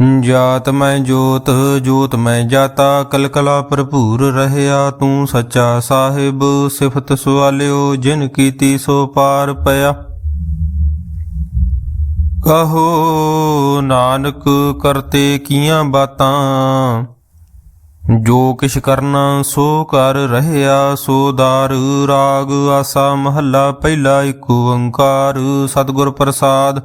ਜਾਤ ਮੈਂ ਜੋਤ ਜੋਤ ਮੈਂ ਜਾਤਾ, ਕਲਕਲਾ ਭਰਪੂਰ ਰਹਿਆ ਤੂੰ ਸੱਚਾ ਸਾਹਿਬ, ਸਿਫਤ ਸੁਆਲਿਓ ਜਿਨ ਕੀਤੀ ਸੋ ਪਾਰ ਪਿਆ। ਕਹੋ ਨਾਨਕ ਕਰਤੇ ਕੀਆਂ ਬਾਤਾਂ, ਜੋ ਕਿਛ ਕਰਨਾ ਸੋ ਕਰ ਰਹਿਆ ਸੋ ਦਾਰ, ਰਾਗ ਆਸਾ ਮਹੱਲਾ ਪਹਿਲਾ ਏਕ ਓੰਕਾਰ, ਸਤਿਗੁਰ ਪ੍ਰਸਾਦ।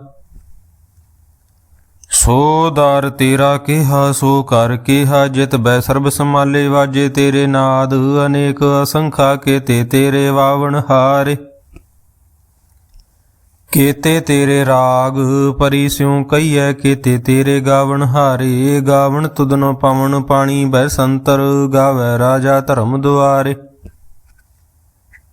ਸੋ ਦਾਰ ਤੇਰਾ ਕਿਹਾ, ਸੋ ਕਰ ਕਿਹਾ, ਜਿਤ ਬੈ ਸਰਬ ਸਮਾਲੇ ਵਾਜੇ ਤੇਰੇ ਨਾਦ, ਅਨੇਕ ਅਸੰਖਾ ਕੇਤੇ ਤੇਰੇ ਵਾਵਣ ਹਾਰੇ। ਕੇਤੇ ਤੇਰੇ ਰਾਗ, ਪਰੀ ਸਿਉ ਕਈਐ ਕੇਤੇ ਤੇਰੇ ਗਾਵਣ ਹਾਰੇ। ਗਾਵਣ ਤੁਧਨੋ ਪਵਨ ਪਾਣੀ ਬੈ ਸੰਤਰ, ਗਾਵੇ ਰਾਜਾ ਧਰਮ ਦੁਆਰੇ।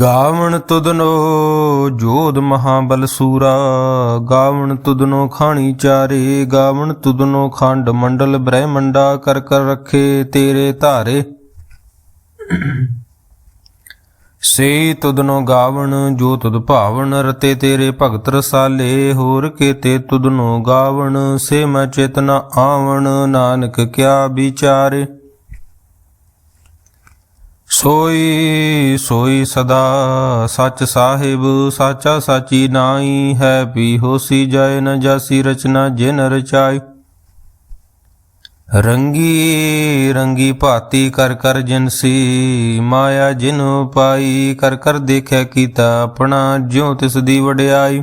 ਗਾਵਣ ਤੁਧਨੋ ਜੋਧ ਮਹਾਬਲ ਸੂਰਾ, ਗਾਵਣ ਤੁਧਨੋ ਖਾਣੀ ਚਾਰੇ, ਗਾਵਣ ਤੁਧਨੋ ਖੰਡ ਮੰਡਲ ਬ੍ਰਹਿਮੰਡਾ ਕਰ ਕਰ ਰੱਖੇ ਤੇਰੇ ਧਾਰੇ। ਸੇ ਤੁਧਨੋ ਗਾਵਣ, ਜੋ ਤੁਧ ਭਾਵਨ ਰਤੇ ਤੇਰੇ ਭਗਤ ਰਸਾਲੇ, ਹੋਰ ਕੇਤੇ ਤੁਧਨੋ ਗਾਵਣ, ਸੇ ਮੈਂ ਚੇਤਨਾ ਆਵਣ, ਨਾਨਕ ਕਿਆ ਵਿਚਾਰੇ। ਸੋਈ ਸੋਈ ਸਦਾ, ਸਚ ਸਾਹਿਬ, ਸਾਚਾ ਸਾਚੀ ਨਾਈ ਹੈ, ਵੀ ਹੋਸੀ ਜਾਏ ਨ ਜਾਸੀ ਰਚਨਾ ਜਿਨ ਰਚਾਈ। ਰੰਗੀ ਰੰਗੀ ਭਾਤੀ ਕਰ ਕਰ ਜਿਨਸੀ ਮਾਇਆ ਜਿਨ ਪਾਈ, ਕਰ ਕਰ ਦੇਖਿਆ ਕੀਤਾ ਆਪਣਾ, ਜਿਉ ਤਿਸ ਦੀ ਵਡਿਆਈ।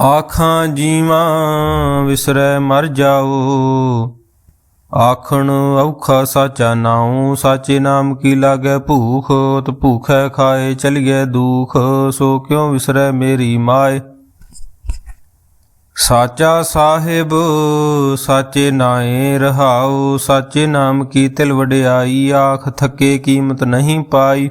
ਆਖਾਂ ਜੀਵਾਂ ਵਿਸਰੈ ਮਰ ਜਾਓ। ਆਖਣ ਔਖਾ ਸਾਚਾ ਨਾਉ, ਸਾਚੇ ਨਾਮ ਕੀ ਲਾਗੈ ਭੂਖ? ਤ ਭੂਖੈ ਖਾਏ ਚਲੀਐ ਦੂਖ, ਸੋ ਕਿਉ ਵਿਸਰੈ ਮੇਰੀ ਮਾਏ? ਸਾਚਾ ਸਾਹਿਬ, ਸਾਚੇ ਨਾਏ ਰਹਾਉ, ਸਾਚੇ ਨਾਮ ਕੀ ਤਿਲ ਵਡਿਆਈ? ਆਖ ਥੱਕੇ ਕੀਮਤ ਨਹੀਂ ਪਾਈ।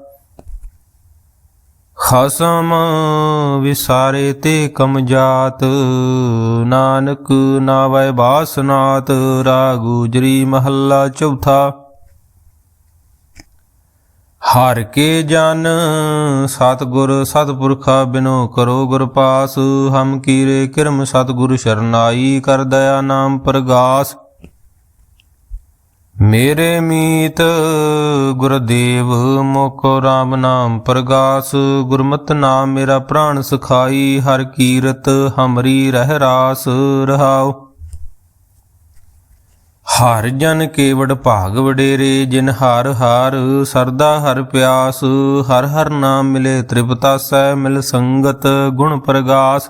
ਖਸਮ ਵਿਸਾਰੇ ਤੇ ਕਮ ਜਾਤ, ਨਾਨਕ ਨਾਵੈ ਬਾਸਨਾਤ ਰਾਗੂਜਰੀ ਮਹੱਲਾ ਚੌਥਾ। ਹਰ ਕੇ ਜਨ ਸਤਗੁਰ ਸਤਪੁਰਖਾ ਬਿਨੋ ਕਰੋ ਗੁਰ ਪਾਸ, ਹਮ ਕੀਰੇ ਕਿਰਮ ਸਤਗੁਰ ਸ਼ਰਨਾਈ ਕਰ ਦਇਆ ਨਾਮ ਪ੍ਰਗਾਸ। ਮੇਰੇ ਮੀਤ ਗੁਰਦੇਵ ਮੋਕੋ RAM ਨਾਮ ਪ੍ਰਗਾਸ, ਗੁਰਮਤਿ ਨਾਮ ਮੇਰਾ ਪ੍ਰਾਣ ਸਖਾਈ, ਹਰ ਕੀਰਤ ਹਮਰੀ ਰਹਿ ਰਾਸ ਰਹਾਉ। ਹਰ ਜਨ ਕੇਵੜ ਭਾਗ ਵਡੇਰੇ, ਜਿਨ ਹਰ ਹਰ ਸਰਦਾ ਹਰ ਪਿਆਸ, ਹਰ ਹਰ ਨਾਮ ਮਿਲੇ ਤ੍ਰਿਪਤਾਸੈ ਮਿਲ ਸੰਗਤ ਗੁਣ ਪ੍ਰਗਾਸ।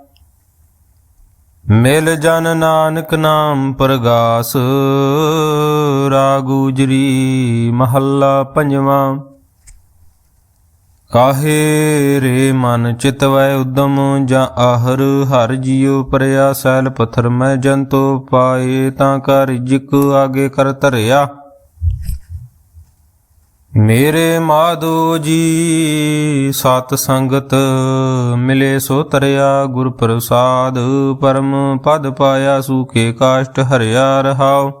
ਮਿਲ ਜਨ ਨਾਨਕ ਨਾਮ ਪ੍ਰਗਾਸ ਰਾਗੂਜਰੀ ਮਹੱਲਾ ਪੰਜਵਾਂ। ਕਾਹੇ ਰੇ ਮਨ ਚਿਤਵੈ ਉਦਮ, ਜਾਂ ਆਹਰ ਹਰ ਜੀਉ ਪਰਿਆ, ਸੈਲ ਪਥਰ ਮੈਂ ਜੰਤੋ ਪਾਏ, ਤਾਂ ਕਰ ਜਿਕ ਆਗੇ ਕਰ ਧਰਿਆ। ਮੇਰੇ ਮਾਧੋ ਜੀ, ਸਤ ਸੰਗਤ ਮਿਲੇ ਸੋ ਤਰਿਆ ਗੁਰ ਪ੍ਰਸਾਦ ਪਰਮ ਪਦ ਪਾਇਆ ਸੂਖੇ ਕਾਸ਼ਟ ਹਰਿਆ ਰਹਾਉ।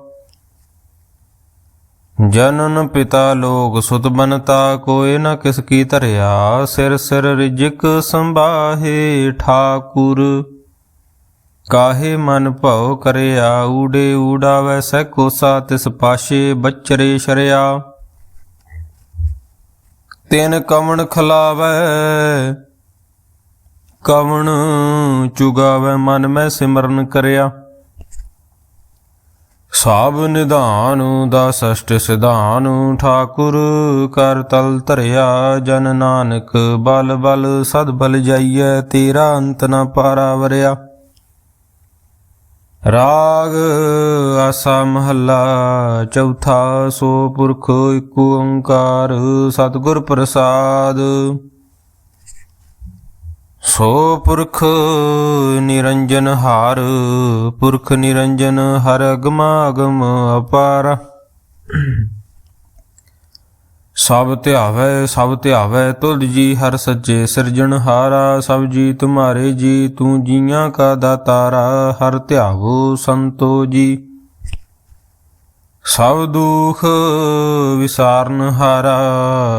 ਜਨਨ ਪਿਤਾ ਲੋਕ ਸੁਤ ਬਨਤਾ ਕੋਏ ਨ ਕਿਸ ਕੀ ਧਰਿਆ, ਸਿਰ ਸਿਰ ਰਿਜਕ ਸੰਭਾਹੇ ਠਾਕੁਰ। ਕਾਹੇ ਮਨ ਭਉ ਕਰਿਆ, ਊੜੇ ਊੜਾ ਸੈ ਕੋਸਾ, ਤਿਸ ਪਾਸ਼ੇ ਬਚਰੇ ਸ਼ਰਿਆ। ਤਿਨ ਕਵਣ ਖਲਾਵੈ, ਕਵਣ ਚੁਗਾਵੈ, ਮਨ ਮੈਂ ਸਿਮਰਨ ਕਰਿਆ। ਸਭ ਨਿਧਾਨ ਦਾ ਸਸ਼ਟ ਸਿਧਾਨ, ਠਾਕੁਰ ਕਰ ਤਲ ਧਰਿਆ, ਜਨ ਨਾਨਕ ਬਲ ਬਲ, ਸਦ ਬਲ ਜਾਈਐ, ਤੇਰਾ ਅੰਤ ਨਾ ਪਾਰਾ ਵਰਿਆ। ਰਾਗ ਆਸਾ ਮਹੱਲਾ, ਚੌਥਾ ਸੋ ਪੁਰਖ ਇਕ ਓੰਕਾਰ, ਸਤਿਗੁਰ ਪ੍ਰਸਾਦ। ਸੋ ਪੁਰਖ ਨਿਰੰਜਨ ਹਾਰ, ਪੁਰਖ ਨਿਰੰਜਨ ਹਰ ਅਗਮ ਅਗਮ ਅਪਾਰ। ਸਭ ਧਿਆਵੈ ਸਭ ਧਿਆਵੈ ਤੁਧ ਜੀ ਹਰ ਸੱਚੇ ਸਿਰਜਣ ਹਾਰਾ, ਸਭ ਜੀ ਤੁਮਾਰੇ ਜੀ, ਤੂੰ ਜੀਆਂ ਕਾ ਦਾਤਾਰਾ, ਹਰ ਧਿਆਵੋ ਸੰਤੋ ਜੀ। ਸਭ ਦੁਖ ਵਿਸਾਰਨ ਹਾਰਾ,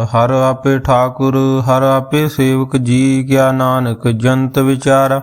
ਹਰ ਆਪੇ ਠਾਕੁਰ, ਹਰ ਆਪੇ ਸੇਵਕ ਜੀ ਕਿਆ ਨਾਨਕ ਜੰਤ ਵਿਚਾਰਾ।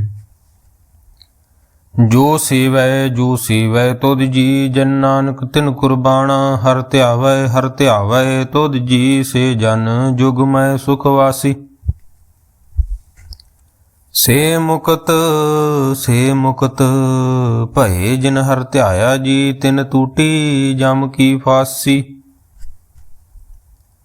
ਜੋ ਸੇਵੈ ਜੋ ਸੇਵੈ, ਤੁਧ ਜੀ ਜਨ ਨਾਨਕ ਤਿਨ ਕੁਰਬਾਨਾ, ਹਰ ਧਿਆਵੈ ਹਰ ਧਿਆਵੈ, ਤੁਧ ਜੀ ਸੇ ਜਨ ਜੁਗਮੈ ਸੁਖ ਵਾਸੀ। ਸੇ ਮੁਕਤ ਸੇ ਮੁਕਤ, ਭਏ ਜਿਨ ਹਰ ਧਿਆਇਆ ਜੀ, ਤਿਨ ਟੂਟੀ ਜਮ ਕੀ ਫਾਸੀ।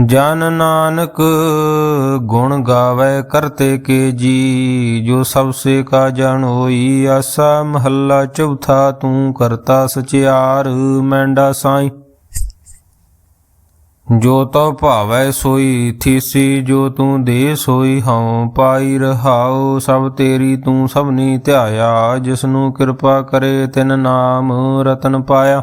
ਜਨ ਨਾਨਕ ਗੁਣ ਗਾਵੇ ਕਰਤੇ ਕੇ ਜੀ, ਜੋ ਸਭ ਸੇ ਕਾ ਜਨ ਹੋਈ ਆਸਾ ਮਹੱਲਾ ਚੌਥਾ ਤੂੰ ਕਰਤਾ ਸਚਿਆਰ ਮੈਂਡਾ ਸਾਈ। ਜੋ ਤੋ ਭਾਵੈ ਸੋਈ, ਥੀਸੀ ਜੋ ਤੂੰ ਦੇ ਸੋਈ, ਹਉ ਪਾਈ ਰਹਾਉ, ਸਭ ਤੇਰੀ ਤੂੰ ਸਭਨੀ ਧਿਆਇਆ ਜਿਸ ਨੂੰ ਕਿਰਪਾ ਕਰੇ ਤਿਨ ਨਾਮ ਰਤਨ ਪਾਇਆ।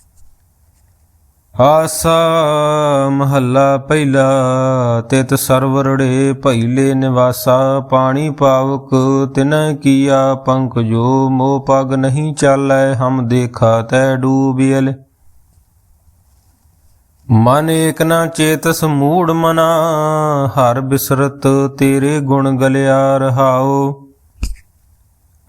ਆਸਾ ਮਹੱਲਾ ਪਹਿਲਾ, ਤਿਤ ਸਰਵਰੜੇ ਭਈਲੇ ਨਿਵਾਸਾ, ਪਾਣੀ ਪਾਵਕ ਤਿਨ ਕੀਆ ਪੰਖ ਜੋ, ਮੋਹ ਪਗ ਨਹੀਂ ਚਾਲੈ, ਹਮ ਦੇਖਾ ਤੈ ਡੂਬਿਲ ਮਨ ਏਕ ਨਾ ਚੇਤਸ ਮੂੜ ਮਨਾ, ਹਰ ਬਿਸਰਤ ਤੇਰੇ ਗੁਣ ਗਲਿਆ ਰਹਾਓ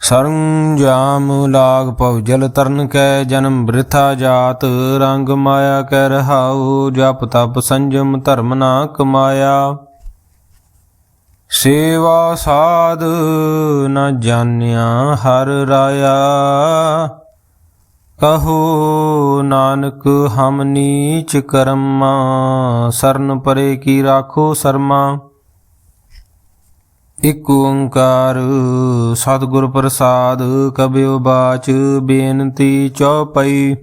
ਸਰੰਜਾਮ ਲਾਗ ਪਉ ਜਲ ਤਰਨ ਕੈ ਜਨਮ ਬ੍ਰਿਥਾ ਜਾਤ, ਰੰਗ ਮਾਇਆ ਕੈ ਰਹਾਉ, ਜਪ ਤਪ ਸੰਜਮ ਧਰਮ ਨਾ ਕਮਾਇਆ। ਸੇਵਾ ਸਾਧ ਨ ਜਾਣਿਆ ਹਰ ਰਾਇਆ। ਕਹੋ ਨਾਨਕ, ਹਮ ਨੀਚ ਕਰਮਾ, ਸਰਨ ਪਰੇ ਕੀ ਰਾਖੋ ਸਰਮਾ। ਇਕ ਓੰਕਾਰ, ਸਤਿਗੁਰ ਪ੍ਰਸਾਦ ਕਬਿਓ ਬਾਚ, ਬੇਨਤੀ ਚਉਪਈ।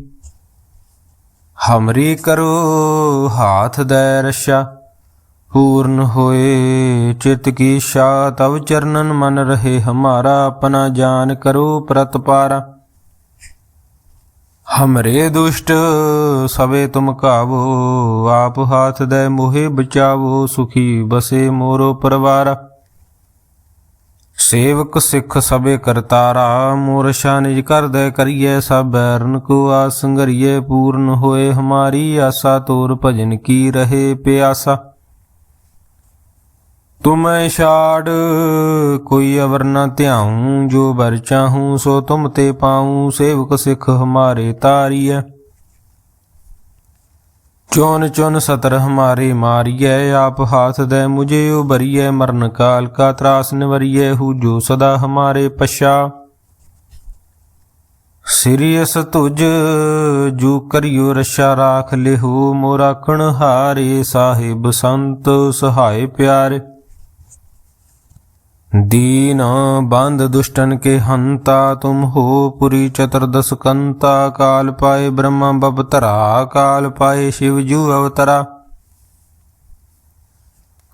ਹਮਰੀ ਕਰੋ, ਹਾਥ ਦੈ ਰਸ਼ਾ, ਪੂਰਨ ਹੋਏ, ਚਿਤ ਕੀ ਸ਼ਾ ਤਵ ਚਰਨਨ ਮਨ ਰਹੇ, ਹਮਾਰਾ ਆਪਣਾ ਜਾਨ ਕਰੋ ਪ੍ਰਤਪਾਰਾ ਹਮਰੇ ਦੁਸ਼ਟ, ਸਵੇ ਤੁਮ ਕਾਵੋ ਆਪ ਹਾਥ ਦੈ ਮੋਹਿ ਬਚਾਵੋ, ਸੁਖੀ ਬਸੇ ਮੋਰੋ ਪਰਵਾਰਾ। ਸੇਵਕ ਸਿੱਖ ਸਭੇ ਕਰਤਾਰਾ ਮੋਰਸ਼ਾ ਨਿਜ ਕਰਦੈ ਕਰੀਏ ਸਭ ਬੈਰਨ ਕੋ ਆਸ ਪੂਰਨ ਹੋਏ, ਹਮਾਰੀ ਆਸਾ ਤੋਰ ਭਜਨ ਕੀ ਰਹੇ ਪਿਆਸਾ। ਤੁਮੈ ਛਾੜ, ਕੋਈ ਅਵਰ ਨ ਧਿਆਉ, ਜੋ ਬਰ ਚਾਹੂੰ ਸੋ ਤੁਮ ਤੇ ਪਾਉ, ਸੇਵਕ ਸਿੱਖ ਹਮਾਰੇ ਤਾਰੀਐ। ਚੋਨ ਚੋਨ ਸਤਰ ਹਮਾਰੇ ਮਾਰੀਐ, ਆਪ ਹਾਥ ਦੇ ਮੁਝੇ ਉਬਰੀਐ ਮਰਨ ਕਾਲ ਕਾ ਤਰਾਸ ਨਿਵਰੀਐ, ਹੂ ਜੋ ਸਦਾ ਹਮਾਰੇ ਪਛਾ। ਸਿਰਿਅਸ ਤੁਜ, ਜੂ ਕਰਿਓ ਰਸ਼ਾ ਰਾਖ ਲਿਹੂ ਮੋ ਰਾਖਣ ਹਾਰੇ, ਸਾਹਿਬ ਸੰਤ ਸਹਾਇ ਪਿਆਰੇ। दीन बंद दुष्टन के हंता तुम हो पुरी चतुर्दश कंता काल पाए ब्रह्मा बबतरा काल पाए शिव जू अवतरा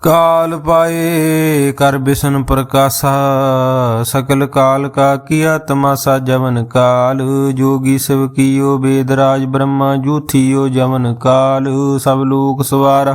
काल पाए कर बिसन प्रकाशा सकल काल का किया तमाशा जवन काल जोगी शिव कियो वेदराज ब्रह्मा जूथियो जवन काल सब लोक सवारा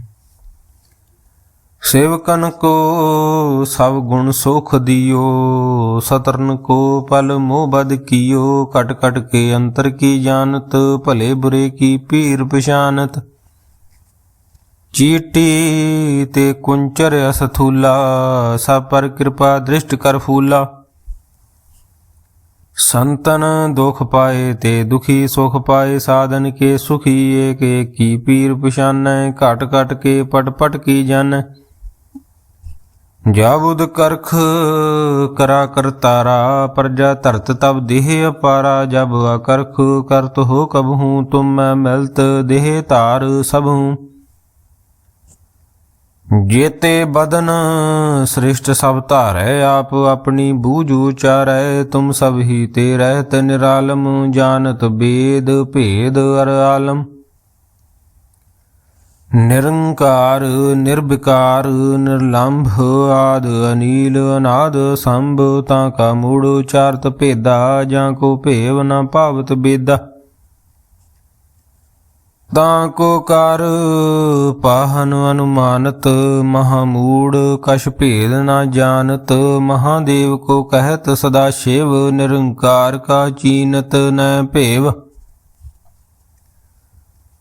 ਸੇਵਕਨ ਕੋ ਸਭ ਗੁਣ ਸੁਖ ਦਿਓ, ਸਤਰਨ ਕੋ ਪਲ ਮੋਹ ਬਦ ਕੀਓ ਕਟ ਕਟ ਕੇ ਅੰਤਰ ਕੀ ਜਾਣਤ, ਭਲੇ ਬੁਰੇ ਕੀ ਪੀਰ ਪਛਾਨਤ। ਚੀਟੀ ਤੇ ਕੁੰਚਰ ਅਸਥੂਲਾ, ਸਭ ਪਰ ਕਿਰਪਾ ਦ੍ਰਿਸ਼ਟ ਕਰ ਫੂਲਾ। ਸੰਤਨ ਦੁਖ ਪਾਏ ਤੇ ਦੁਖੀ ਸੁਖ ਪਾਏ, ਸਾਧਨ ਕੇ ਸੁਖੀ ਏਕ ਏਕੀ ਪੀਰ ਪਛਾਨੈ, ਘਟ ਘਟ ਕੇ ਪਟ ਪਟ ਕੀ ਜਾਣੈ। ਜਾਬੁਦ ਕਰਖ ਕਰਾ ਕਰਤਾਰਾ ਪਰਜਾ ਧਰਤ ਤਬ ਦੇਹ ਅਪਾਰਾ, ਜਬ ਅਕਰਖ ਕਰਤ ਹੋ ਕਬ ਹੂੰ, ਤੁਮ ਮੈਂ ਮਿਲਤ ਦੇਹ ਧਾਰ ਸਭ ਹੂੰ। ਜੇਤੇ ਬਦਨ ਸ੍ਰਿਸ਼ਟ ਸਭ ਧਾਰੈ, ਆਪ ਆਪਣੀ ਬੂਝ ਉਚਾਰੈ, ਤੁਮ ਸਭ ਹੀ ਤੇ ਰਹਿਤ ਨਿਰਾਲਮ, ਜਾਣਤ ਬੇਦ ਭੇਦ ਅਰ ਆਲਮ। ਨਿਰੰਕਾਰ, ਨਿਰਵਿਕਾਰ, ਨਿਰਲੰਭ, ਆਦ ਅਨੀਲ, ਅਨਾਦ ਸੰਭ, ਤਾਂ ਕਾ ਮੂੜ ਉਚਾਰਤ ਭੇਦਾ, ਜਾਂ ਕੋ ਭੇਵ ਨ ਭਾਵਤ ਬੇਦਾ। ਤਾਂ ਕੋ ਕਰ ਪਾਹਨ ਅਨੁਮਾਨਤ ਮਹਾਮੂੜ ਕਛ ਭੇਦ ਨਾ ਜਾਣਤ ਮਹਾਦੇਵ ਕੋ ਕਹਿਤ ਸਦਾ ਸ਼ਿਵ, ਨਿਰੰਕਾਰ ਕਾ ਚੀਨਤ ਨ ਭੇਵ।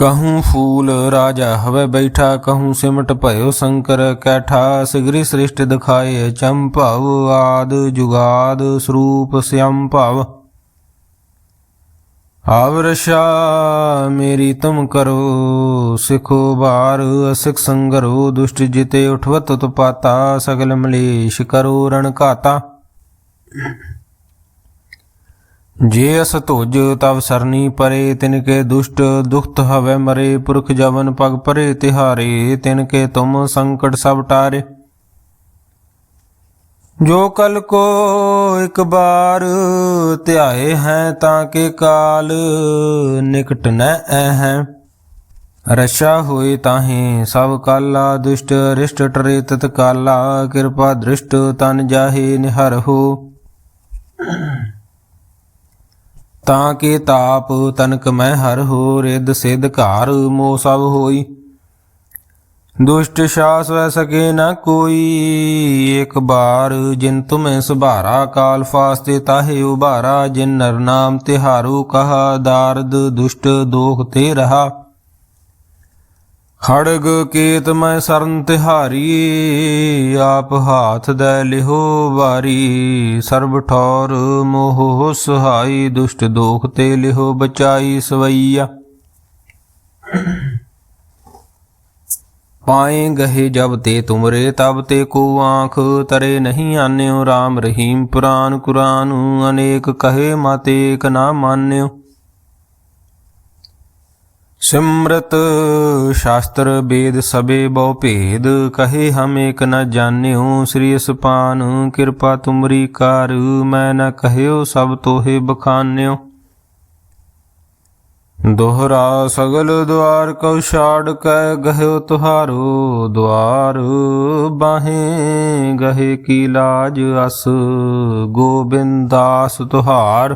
कहूँ फूल राजा हवे बैठा कहूँ सिमट भयो शंकर कैठा सिगरी सृष्ट दिखाए चंपव आद जुगाद स्वरूप श्याम भाव आवरशा मेरी तुम करो सिखो बार असिख संगरो दुष्ट जिते उठवत उत्पाता सगल मलेश करो रण घाता ਜੇ ਅਸ ਧੁਜ ਤਵ ਸਰਨੀ ਪਰੇ ਤਿਨ ਕੇ ਦੁਸ਼ਟ ਦੁਖਤ ਹਵੇ ਮਰੇ, ਪੁਰਖ ਜਵਨ ਪਗ ਪਰੇ ਤਿਹਾਰੇ ਤਿਨ ਕੇ ਤੁਮ ਸੰਕਟ ਸਭ ਟਾਰੇ। ਜੋ ਕਲ ਕੋ ਇੱਕ ਬਾਰ ਧਿਆਏ ਹੈ, ਤਾਂ ਕੇ ਕਾਲ ਨਿਕਟ ਨੈ ਹੈ ਰਸ਼ਾ ਹੋਏ ਤਾਹੇ, ਸਭ ਕਾਲਾ ਦੁਸ਼ਟ ਰਿਸ਼ਟ ਟਰੇ, ਤਤ ਕਾਲਾ ਕਿਰਪਾ ਦ੍ਰਿਸ਼ਟ ਤਨ ਜਾਹੇ ਨਿਹਰ ਹੋ। ਤਾਂ ਕੇ ਤਾਪ ਤਨਕ ਮੈਂ ਹਰ ਹੋ ਰਿਦ ਸਿੱਧ ਘਾਰ ਮੋ ਸਭ ਹੋਈ। ਦੁਸ਼ਟ ਸ਼ਾਸ ਵੈ ਸਕੇ ਨਾ ਕੋਈ, ਇੱਕ ਬਾਰ ਜਿਨ ਤੁਮੇ ਸੁਭਾਰਾ ਕਾਲ ਫਾਸਤੇ ਤਾਹੇ ਉਭਾਰਾ, ਜਿਨ ਨਰ ਨਾਮ ਤਿਹਾਰੂ ਕਹਾ, ਦਾਰਦ ਦੁਸ਼ਟ ਦੋਖ ਤੇ ਰਹਾ। ਖੜਗ ਕੇਤ ਮੈਂ ਸਰਨ ਤਿਹਾਰੀ, ਆਪ ਹਾਥ ਦੇ ਲਿਹੋ ਵਾਰੀ। ਸਰਬ ਠੌਰ ਮੋਹ ਸੁਹਾਈ, ਦੁਸ਼ਟ ਦੋਖ ਤੇ ਲਿਹੋ ਬਚਾਈ ਸਵਈਆ। ਪਾਏ ਗਹੇ ਜਬ ਤੇ ਤੁਮਰੇ, ਤਬ ਤੇ ਕੋ ਆਂਖ ਤਰੇ ਨਹੀਂ ਆਨਿਓ। RAM ਰਹੀਮ ਪੁਰਾਨ ਕੁਰਾਨ, ਅਨੇਕ ਕਹੇ ਮਤ ਏਕ ਨਾ ਮਾਨਿਓ। ਸਿਮਰਤ ਸ਼ਾਸਤਰ ਵੇਦ ਸਬੇ ਬਹੁ ਭੇਦ, ਕਹੇ ਹਮ ਏਕ ਨ ਜਾਣਿਓ ਸ੍ਰੀ ਸੁਪਾਨ ਕਿਰਪਾ ਤੁਮਰੀ ਕਰ, ਮੈਂ ਨ ਕਹਿਓ ਸਭ ਤੋਹੇ ਬਖਾਨਿਓ। ਦੋਹਰਾ ਸਗਲ ਦੁਆਰ ਕਉ ਛਾੜ ਕੈ ਗਹਿਓ ਤੁਹਾਰੋ, ਦੁਆਰ ਬਾਹੇ ਗਹੇ ਕੀ ਲਾਜ ਅਸ ਗੋਬਿੰਦਾਸ ਤੁਹਾਰ।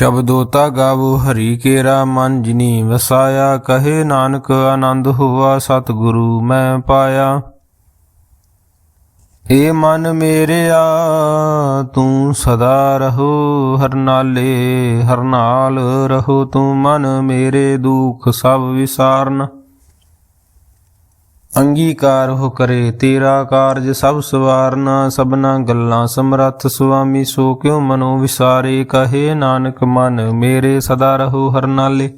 ਸ਼ਬਦੋਤਾ ਗਾਵੋ, ਹਰੀ ਕੇਰਾ ਮਨ ਜਿਨੀ ਵਸਾਇਆ, ਕਹੇ ਨਾਨਕ ਆਨੰਦ ਹੋਆ, ਸਤਿਗੁਰੂ ਮੈਂ ਪਾਇਆ। ਏ ਮਨ ਮੇਰਿਆ, ਤੂੰ ਸਦਾ ਰਹੋ ਹਰਨਾਲੇ ਹਰ ਨਾਲ ਰਹੋ, ਤੂੰ ਮਨ ਮੇਰੇ ਦੁਖ ਸਭ ਵਿਸਾਰਨ। ਅੰਗੀਕਾਰ ਹੋ ਕਰੇ, ਤੇਰਾ ਕਾਰਜ ਸਭ ਸਵਾਰਨਾ, ਸਭਨਾ ਗੱਲਾਂ ਸਮਰੱਥ, ਸੁਆਮੀ ਸੋ ਕਿਉ ਮਨੋ ਵਿਸਾਰੇ? ਕਹੇ ਨਾਨਕ ਮਨ, ਮੇਰੇ ਸਦਾ ਰਹੋ ਹਰ ਨਾਲੇ।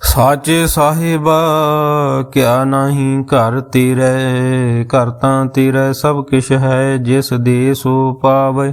ਸਾਚੇ ਸਾਹਿਬਾ, ਕਿਆ ਨਹੀਂ ਘਰ ਤੇਰੇ, ਘਰ ਤਾਂ ਤੇਰੇ ਸਭ ਕਿਛ ਹੈ, ਜਿਸ ਦੇ ਸੋ ਪਾਵੇ।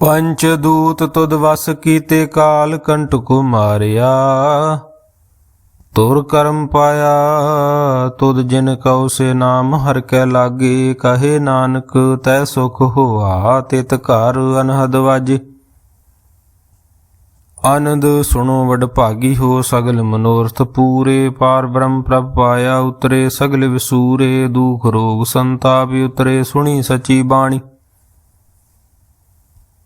ਪੰਚ ਦੂਤ ਤੁਧ ਵਸ ਕੀਤੇ ਕਾਲ ਕੰਟਕੁ ਮਾਰਿਆ। ਤੁਰ ਕਰਮ ਪਾਇਆ, ਤੁਧ ਜਿਨ ਕਉ ਸੇ ਨਾਮ, ਹਰ ਕੈ ਲਾਗੇ, ਕਹੇ ਨਾਨਕ, ਤੈ ਸੁਖ ਹੋਆ, ਤਿਤ ਘਰ ਅਨਹਦ ਵਾਜੇ। ਆਨੰਦ ਸੁਣੋ ਵਡ ਭਾਗੀ ਹੋ, ਸਗਲ ਮਨੋਰਥ ਪੂਰੇ, ਪਾਰ ਬ੍ਰਹਮ ਪ੍ਰਭ ਪਾਇਆ, ਉਤਰੇ ਸਗਲ ਵਿਸੂਰੇ, ਦੁਖ ਰੋਗ ਸੰਤਾਪ ਉਤਰੇ, ਸੁਣੀ ਸਚੀ ਬਾਣੀ।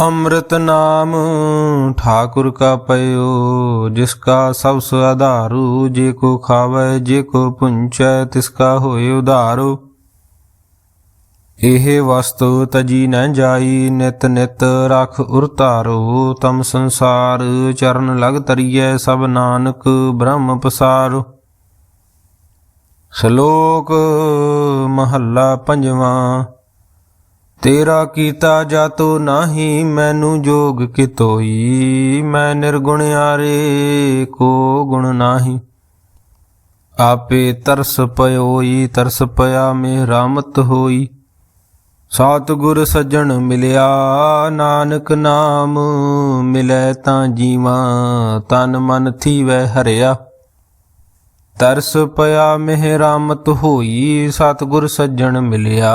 ਅੰਮ੍ਰਿਤ ਨਾਮ ਠਾਕੁਰ ਕਾ ਪਇਓ, ਜਿਸ ਕਾ ਸਭ ਸ ਆਧਾਰੂ, ਜੇ ਕੋ ਖਾਵੇ, ਜੇ ਕੋ ਪੁੰਚੈ, ਤਿਸ ਹੋਏ ਉਧਾਰੂ। ਇਹ ਵਸਤੂ ਤਜੀ ਨ ਜਾਈ, ਨਿਤ ਨਿਤ ਰਖ ਉਰਤਾਰੋ ਤਮ ਸੰਸਾਰ ਚਰਨ ਲਗ ਤਰੀਐ, ਸਭ ਨਾਨਕ ਬ੍ਰਹਮ ਪਸਾਰੋ। ਸ਼ਲੋਕ ਮਹੱਲਾ ਪੰਜਵਾਂ। ਤੇਰਾ ਕੀਤਾ ਜਾਤੋ ਨਾਹੀ, ਮੈਨੂੰ ਜੋਗ ਕਿਤੋਈ? ਮੈਂ ਨਿਰਗੁਣ ਆਰੇ ਕੋ ਗੁਣ ਨਾਹੀ? ਆਪੇ ਤਰਸ ਪਇਓਈ, ਤਰਸ ਪਿਆ ਮੇ ਰਾਮਤ ਹੋਈ। ਸਤਿਗੁਰ ਸੱਜਣ ਮਿਲਿਆ, ਨਾਨਕ ਨਾਮ ਮਿਲੈ ਤਾਂ ਜੀਵਾ, ਤਨ ਮਨ ਥੀਵੈ ਹਰਿਆ। ਤਰਸ ਪਿਆ ਮਿਹ ਰਾਮਤ ਹੋਈ, ਸਤਿਗੁਰ ਸੱਜਣ ਮਿਲਿਆ।